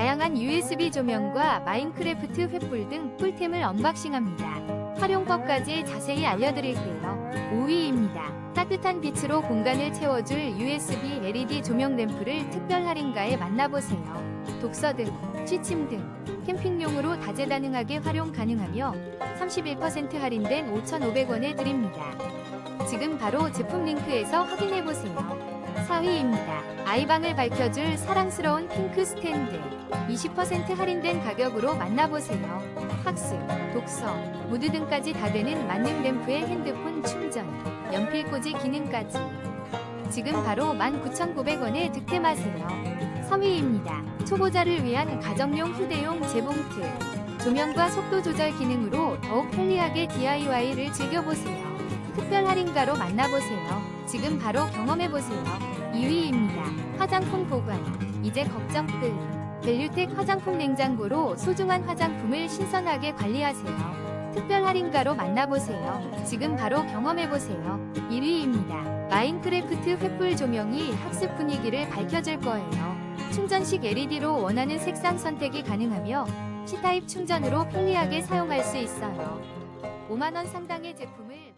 다양한 USB 조명과 마인크래프트 횃불 등 꿀템을 언박싱합니다. 활용법까지 자세히 알려드릴게요. 5위입니다. 따뜻한 빛으로 공간을 채워줄 USB LED 조명 램프를 특별 할인가에 만나보세요. 독서 등, 취침 등, 캠핑용으로 다재다능하게 활용 가능하며 31% 할인된 5,500원에 드립니다. 지금 바로 제품 링크에서 확인해보세요. 4위입니다. 아이방을 밝혀줄 사랑스러운 핑크 스탠드. 20% 할인된 가격으로 만나보세요. 학습, 독서, 무드 등까지 다 되는 만능 램프에 핸드폰 충전, 연필 꽂이 기능까지. 지금 바로 19,900원에 득템하세요. 3위입니다. 초보자를 위한 가정용 휴대용 재봉틀. 조명과 속도 조절 기능으로 더욱 편리하게 DIY를 즐겨보세요. 특별 할인가로 만나보세요. 지금 바로 경험해보세요. 2위입니다. 화장품 보관. 이제 걱정 끝. 벨류텍 화장품 냉장고로 소중한 화장품을 신선하게 관리하세요. 특별 할인가로 만나보세요. 지금 바로 경험해보세요. 1위입니다. 마인크래프트 횃불 조명이 학습 분위기를 밝혀줄 거예요. 충전식 LED로 원하는 색상 선택이 가능하며 C타입 충전으로 편리하게 사용할 수 있어요. 5만원 상당의 제품을